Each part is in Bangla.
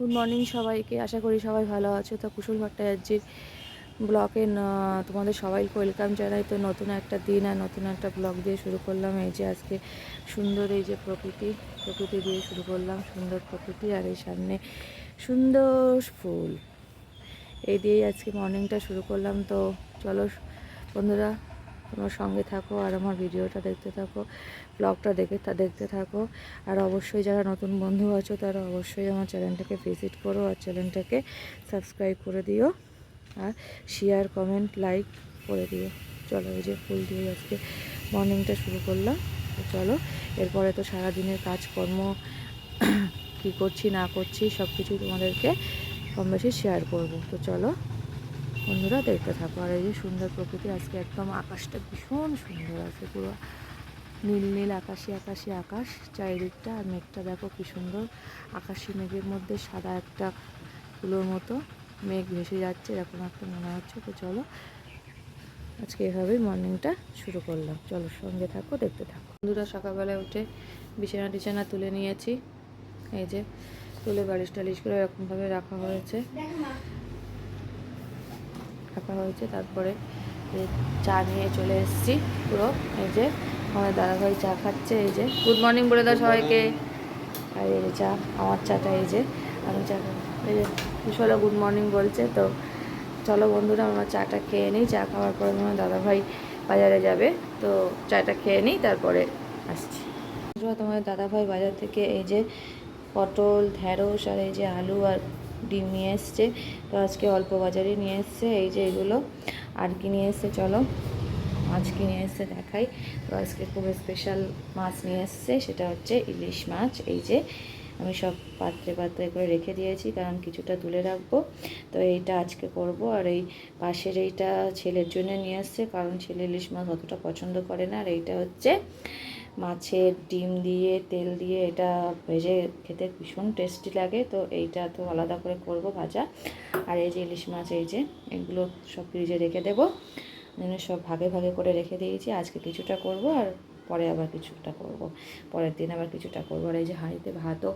গুড মর্নিং সবাইকে। আশা করি সবাই ভালো আছো। তো কুশল ভট্টাচার্যের ব্লগে তোমাদের সবাইকে ওয়েলকাম জানাই। তো নতুন একটা দিন আর নতুন একটা ব্লগ দিয়ে শুরু করলাম। এই যে আজকে সুন্দর এই যে প্রকৃতি প্রকৃতি দিয়ে শুরু করলাম। সুন্দর প্রকৃতি আর এই সামনে সুন্দর ফুল। এই দিয়েই আজকে মর্নিংটা শুরু করলাম। তো চলো বন্ধুরা তোমার সঙ্গে থাকো আর আমার ভিডিওটা দেখতে থাকো, ব্লগটা দেখে তা দেখতে থাকো। আর অবশ্যই যারা নতুন বন্ধু আছো, তারা অবশ্যই আমার চ্যানেলটাকে ভিজিট করো আর চ্যানেলটাকে সাবস্ক্রাইব করে দিও। আর শেয়ার কমেন্ট লাইক করে দিও। চলো, এই যে ফুল দিয়ে আজকে মর্নিংটা শুরু করলাম। চলো, এরপরে তো সারাদিনের কাজকর্ম, কী করছি, না করছি সব কিছুই তোমাদেরকে কম বেশি শেয়ার করব। তো চলো বন্ধুরা দেখতে থাকো। আর এই যে সুন্দর প্রকৃতি, আজকে একদম আকাশটা ভীষণ সুন্দর আছে, পুরো নীল নীল, আকাশি আকাশি আকাশ, চারিদিকটা আর মেঘটা দেখো কি সুন্দর। আকাশি মেঘের মধ্যে সাদা একটা ফুলোর মতো মেঘ ভেসে যাচ্ছে, এরকম একটা মনে হচ্ছে। তো চলো, আজকে এভাবেই মর্নিংটা শুরু করলাম। চলো সঙ্গে থাকো, দেখতে থাকো। বন্ধুরা সকালবেলা উঠে বিছানা টিছানা তুলে নিয়েছি। এই যে তুলে বালিশ টালিশ করে এরকমভাবে রাখা হয়েছে। রাখা হয়েছে। তারপরে এই চা নিয়ে চলে এসেছি পুরো। এই যে আমার দাদাভাই চা খাচ্ছে এই যে। গুড মর্নিং বলে দাও সবাইকে। আর এই যে চা আমার চাটা এই যে আমি চা এই যে কুশলা গুড মর্নিং বলছে তো চলো বন্ধুরা আমরা চাটা খেয়ে নিই। চা খাওয়ার পরে আমার দাদাভাই বাজারে যাবে তো চাটা খেয়ে নিই তারপরে আসছি। তোমার দাদাভাই বাজার থেকে এই যে পটল ঢ্যাঁড়স আর এই যে আলু আর ডিম নিয়ে এসছে। তো আজকে অল্প বাজারে নিয়ে এসছে, এই যে এগুলো। আর কি নিয়ে এসছে, চলো। মাছ কিনে এসছে দেখাই। তো আজকে খুব স্পেশাল মাছ নিয়ে এসছে, সেটা হচ্ছে ইলিশ মাছ। এই যে আমি সব পাত্রে পাত্রে করে রেখে দিয়েছি, কারণ কিছুটা তুলে রাখব। তো এইটা আজকে করব। আর এই পাশের এইটা ছেলের জন্য নিয়ে এসছে, কারণ ছেলে ইলিশ মাছ অতটা পছন্দ করে না। আর এইটা হচ্ছে মাছের ডিম দিয়ে, তেল দিয়ে এটা ভেজে খেতে ভীষণ টেস্টি লাগে, তো এইটা তো আলাদা করে করব ভাজা। আর এই যে ইলিশ মাছ, এই যে এগুলো সব ফ্রিজে রেখে দেবো। জন্য সব ভাগে ভাগে করে রেখে দিয়েছি, আজকে কিছুটা করব আর পরে আবার কিছুটা করব। পরের দিন আবার কিছুটা করব। আর এই যে হাঁড়িতে ভাতও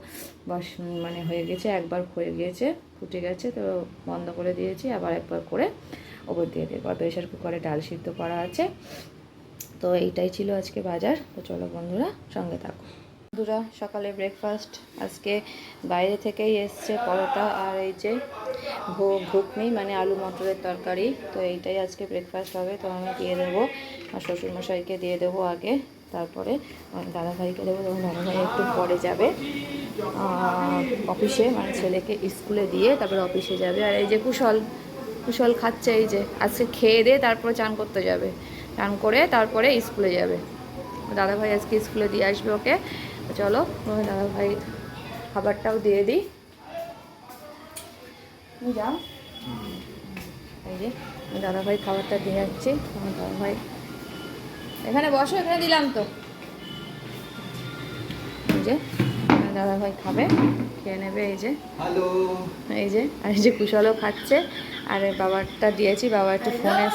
বস মানে হয়ে গেছে, একবার হয়ে গিয়েছে ফুটে গেছে, তো বন্ধ করে দিয়েছি, আবার একবার করে ওপর দিয়ে দেবো। আর প্রেশার কুকারে ডাল সিদ্ধ করা আছে। তো এইটাই ছিল আজকে বাজার। তো চলো বন্ধুরা, সঙ্গে থাকো। বন্ধুরা, সকালে ব্রেকফাস্ট আজকে বাইরে থেকেই এসছে পরোটা আর এই যে ঘুগনি মানে আলু মটরের তরকারি। তো এইটাই আজকে ব্রেকফাস্ট হবে। তো আমি দিয়ে দেবো আর শ্বশুরমশাইকে দিয়ে দেবো আগে। তারপরে আমার দাদাভাইকে দেবো, তখন দাদাভাই একটু পরে যাবে। অফিসে মানে ছেলেকে স্কুলে দিয়ে তারপরে অফিসে যাবে। আর এই যে কুশল কুশল খাচ্ছে এই যে। আজকে খেয়ে দিয়ে তারপরে চান করতে যাবে। চান করে তারপরে স্কুলে যাবে। দাদাভাই আজকে স্কুলে দিয়ে আসবে ওকে। চলো দাদাভাই খাবারটাও দিয়ে দিই। যাও। এই যে দাদাভাই খাবারটা দিয়ে যাচ্ছি আমার দাদাভাই। এখানে বসো এখানে দিলাম তো। এই যে দাদাভাই খাবে খেয়ে নেবে এই যে। এই যে আর এই যে কুশলও খাচ্ছে। আর বাবারটা দিয়েছি বাবা একটু ফোনে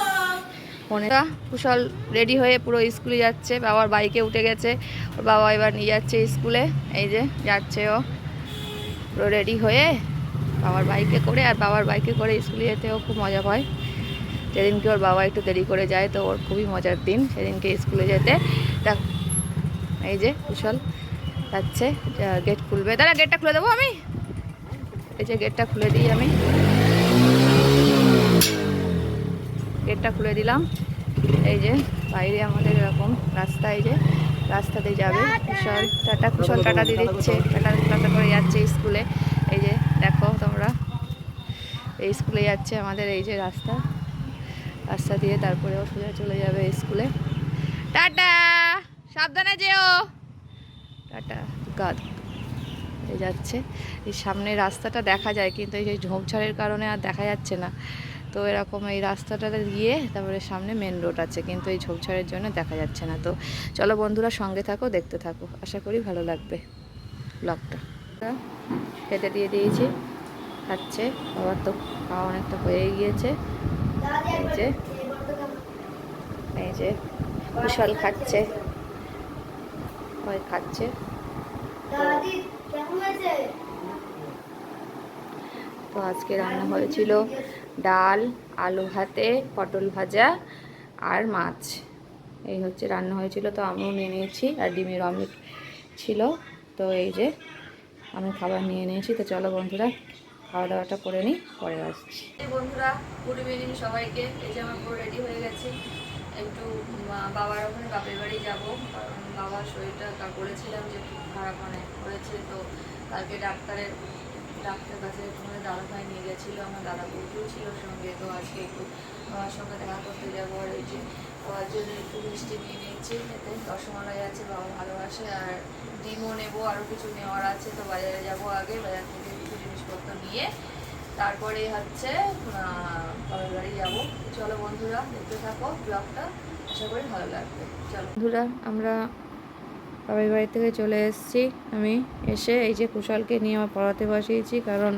ফোনে। কুশল রেডি হয়ে পুরো স্কুলে যাচ্ছে। বাবার বাইকে উঠে গেছে। ওর বাবা এবার নিয়ে যাচ্ছে স্কুলে। এই যে যাচ্ছে ও। পুরো রেডি হয়ে বাবার বাইকে করে আর বাবার বাইকে করে স্কুলে যেতেও খুব মজা পায়। যেদিনকে ওর বাবা একটু দেরি করে যায়, তো ওর খুবই মজার দিন সেদিনকে স্কুলে যেতে। তা এই যে কুশল যাচ্ছে গেট খুলবে। দাঁড়া গেটটা খুলে দেবো আমি? এই যে গেটটা খুলে দিই আমি। গেটটা খুলে দিলাম। এই যে, বাইরে আমাদের এরকম রাস্তা, এই যে রাস্তাতে যাবে। কুশল টাটা কুশল টাটা দিয়ে দিচ্ছে। টাটা টাটা করে যাচ্ছে স্কুলে। এই যে, দেখো তোমরা। এই স্কুলে যাচ্ছে আমাদের এই যে রাস্তা। রাস্তা দিয়ে তারপরে ও সোজা চলে যাবে স্কুলে। টাটা! সাবধানে যেও! টাটা গাদ যাচ্ছে। এই সামনে রাস্তাটা দেখা যায়, কিন্তু এই যে ঝোপঝাড়ের কারণে আর দেখা যাচ্ছে না। তো এরকম এই রাস্তাটাতে গিয়ে তারপরে সামনে মেন রোড আছে কিন্তু এই ঝোপঝাড়ের জন্য দেখা যাচ্ছে না। তো চলো বন্ধুরা সঙ্গে থাকো দেখতে থাকো। আশা করি ভালো লাগবে ব্লগটা খেতে দিয়ে দিয়েছি খাচ্ছে। আবার তো খাওয়া অনেকটা হয়ে গিয়েছে। এই যে এই যে কুশল খাচ্ছে। ওই খাচ্ছে। তো আজকে রান্না হয়েছিল ডাল, আলু ভাতে, পটল ভাজা আর মাছ। এই হচ্ছে রান্না হয়েছিল, তো আমিও নিয়ে নিয়েছি, আর ডিমের অমলেট ছিল। তো এই যে আমি খাবার নিয়ে নিয়েছি, তো চলো বন্ধুরা খাওয়া দাওয়াটা করে নিই, পরে আসছি। বন্ধুরা, গুড ইভিনিং সবাইকে। এই যে আমার পুরো রেডি হয়ে গেছে। একটু বাবার ওখানে বাপের বাড়ি যাব, কারণ বাবার শরীরটা কা- বলেছিলাম যে খুব খারাপ মানে হয়েছে তো কালকে ডাক্তারের ডাক্তার কাছে তোমাদের দাদা ভাই নিয়ে গেছিল, আমার দাদা বৌদিও ছিল সঙ্গে, তো আজকে একটু বাবার সঙ্গে দেখা করতে যাব আর ওই যে বাবার জন্য একটু মিষ্টি নিয়ে নিয়েছি, এতে রসমালাই আছে, বাবা ভালোবাসে, আর ডিমও নেব আরও কিছু নেওয়ার আছে, তো বাজারে যাব আগে, বাজার থেকে কিছু জিনিসপত্র নিয়ে, তারপরে হচ্ছে বাবার বাড়ি যাব। চলো বন্ধুরা, দেখতে থাকো, ব্লগটা, আশা করি ভালো লাগবে। চলো। বন্ধুরা, আমরা বাবার বাড়ি থেকে চলে এসেছি আমি। এসে এই যে কুশলকে নিয়ে আমার পড়াতে বসিয়েছি কারণ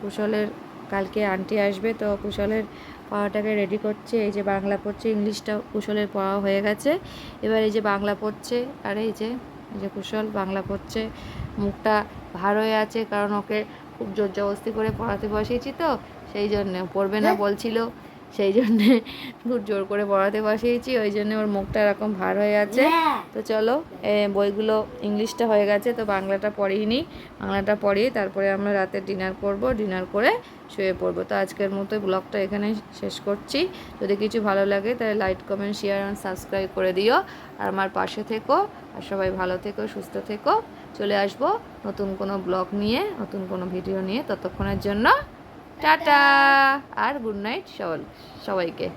কুশলের কালকে আন্টি আসবে তো কুশলের পড়াটাকে রেডি করছে। এই যে বাংলা পড়ছে ইংলিশটা কুশলের পড়া হয়ে গেছে। এবার এই যে বাংলা পড়ছে আর এই যে এই যে কুশল বাংলা পড়ছে মুখটা ভার হয়ে আছে কারণ ওকে খুব জোর জবস্তি করে পড়াতে বসিয়েছি তো সেই জন্য পড়বে না বলছিল। সেই জন্যে খুব জোর করে পড়াতে বসিয়েছি ওই জন্য ওর মুখটা এরকম ভার হয়ে আছে তো চলো বইগুলো ইংলিশটা হয়ে গেছে তো বাংলাটা পড়িনি। বাংলাটা পড়িয়ে তারপরে আমরা রাতে ডিনার করব ডিনার করে শুয়ে পড়ব। তো আজকের মতো ব্লগটা এখানে শেষ করছি। যদি কিছু ভালো লাগে তাহলে like comment share and subscribe করে দিও। আর আমার পাশে থেকো আর সবাই ভালো থেকো সুস্থ থেকো। চলে আসব নতুন কোনো ব্লগ নিয়ে নতুন কোনো ভিডিও নিয়ে ততক্ষণের জন্য। টাটা। আর গুড নাইট সবাই সবাইকে।